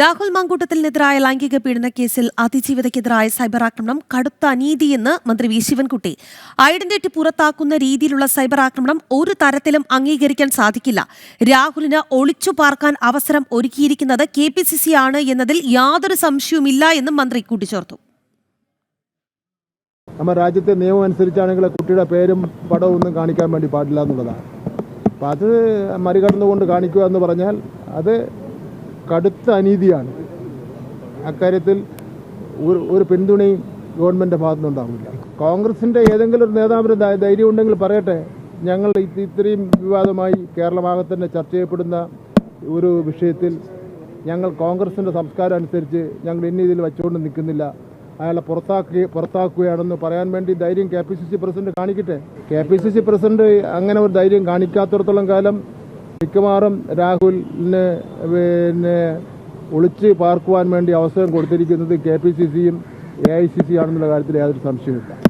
രാഹുൽ മാങ്കൂട്ടത്തിനെതിരായ ലൈംഗിക പീഡന കേസിൽ അതിജീവിതയ്ക്കെതിരായ സൈബർ ആക്രമണം കടുത്ത അനീതിയെന്ന് മന്ത്രി വി. ശിവൻകുട്ടി. ഐഡന്റിറ്റി പുറത്താക്കുന്ന രീതിയിലുള്ള സൈബർ ആക്രമണം ഒരു തരത്തിലും അംഗീകരിക്കാൻ സാധിക്കില്ല. രാഹുലിന് ഒളിച്ചു പാർക്കാൻ അവസരം ഒരുക്കിയിരിക്കുന്നത് കെ പി സി സി ആണ് എന്നതിൽ യാതൊരു സംശയവുമില്ല എന്നും മന്ത്രി കൂട്ടിച്ചേർത്തു. നമ്മുടെ രാജ്യത്തെ നിയമം അനുസരിച്ചാണെങ്കിൽ കുട്ടിയുടെ പേരും പടവും ഒന്നും കാണിക്കാൻ വേണ്ടി പാടില്ല എന്നുള്ളതാണ്. അപ്പം അത് മറികടന്നുകൊണ്ട് കാണിക്കുക എന്ന് പറഞ്ഞാൽ അത് കടുത്ത അനീതിയാണ്. അക്കാര്യത്തിൽ ഒരു ഒരു പിന്തുണയും ഗവൺമെന്റ് ഭാഗത്തുനിന്നുണ്ടാവില്ല. കോൺഗ്രസിന്റെ ഏതെങ്കിലും ഒരു നേതാവിന് ധൈര്യം ഉണ്ടെങ്കിൽ പറയട്ടെ. ഞങ്ങൾ ഇത്രയും വിവാദമായി കേരള തന്നെ ചർച്ച ചെയ്യപ്പെടുന്ന ഒരു വിഷയത്തിൽ ഞങ്ങൾ കോൺഗ്രസിന്റെ സംസ്കാരം അനുസരിച്ച് ഞങ്ങൾ ഇന്ന ഇതിൽ വെച്ചുകൊണ്ട് നിൽക്കുന്നില്ല. അയാളെ പുറത്താക്കി പുറത്താക്കുകയാണെന്ന് പറയാൻ വേണ്ടി ധൈര്യം K P C C president കാണിക്കട്ടെ. K P C C president അങ്ങനെ ഒരു ധൈര്യം കാണിക്കാത്തിടത്തോളം കാലം മിക്കവാറും രാഹുലിന് പിന്നെ ഒളിച്ച് പാർക്കുവാൻ വേണ്ടി അവസരം കൊടുത്തിരിക്കുന്നത് കെ പി സി സിയും എ ഐ സി സി ആണെന്നുള്ള കാര്യത്തിൽ യാതൊരു സംശയമില്ല